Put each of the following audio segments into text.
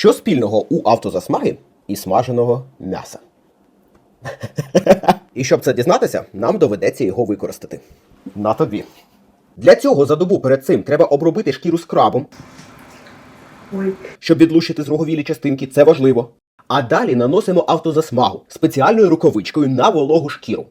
Що спільного у автозасмаги і смаженого м'яса? І щоб це дізнатися, нам доведеться його використати. На тобі. Для цього за добу перед цим треба обробити шкіру скрабом, Ой. щоб відлущити зроговілі частинки, це важливо. А далі наносимо автозасмагу спеціальною рукавичкою на вологу шкіру.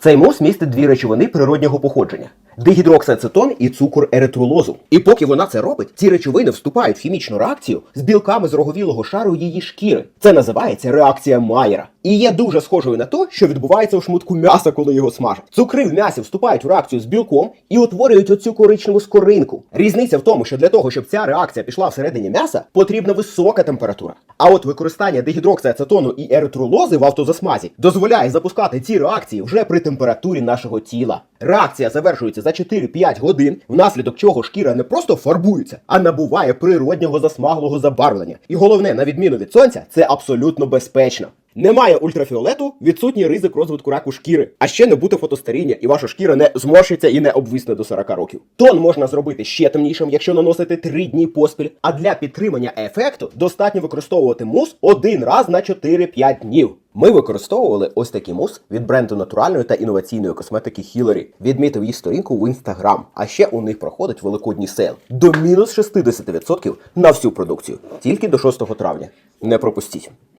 Цей мус містить дві речовини природнього походження: дигідроксиацетон і цукор еритролозу. І поки вона це робить, ці речовини вступають в хімічну реакцію з білками з роговілого шару її шкіри. Це називається реакція Майера. І є дуже схожою на те, що відбувається у шматку м'яса, коли його смажать. Цукри в м'ясі вступають в реакцію з білком і утворюють оцю коричневу скоринку. Різниця в тому, що для того, щоб ця реакція пішла всередині м'яса, потрібна висока температура. А от використання дигідроксиацетону і еритролози в автозасмазі дозволяє запускати ці реакції вже при температурі нашого тіла. Реакція завершується за 4-5 годин, внаслідок чого шкіра не просто фарбується, а набуває природнього засмаглого забарвлення. І головне, на відміну від сонця, це абсолютно безпечно. Немає ультрафіолету, відсутній ризик розвитку раку шкіри, а ще не буде фотостаріння, і ваша шкіра не зморщиться і не обвисне до 40 років. Тон можна зробити ще темнішим, якщо наносити 3 дні поспіль. А для підтримання ефекту достатньо використовувати мус один раз на 4-5 днів. Ми використовували ось такий мус від бренду натуральної та інноваційної косметики Hillary. Відмітив її сторінку в інстаграм. А ще у них проходить великодній сейл до мінус 60% на всю продукцію. Тільки до 6 травня. Не пропустіть.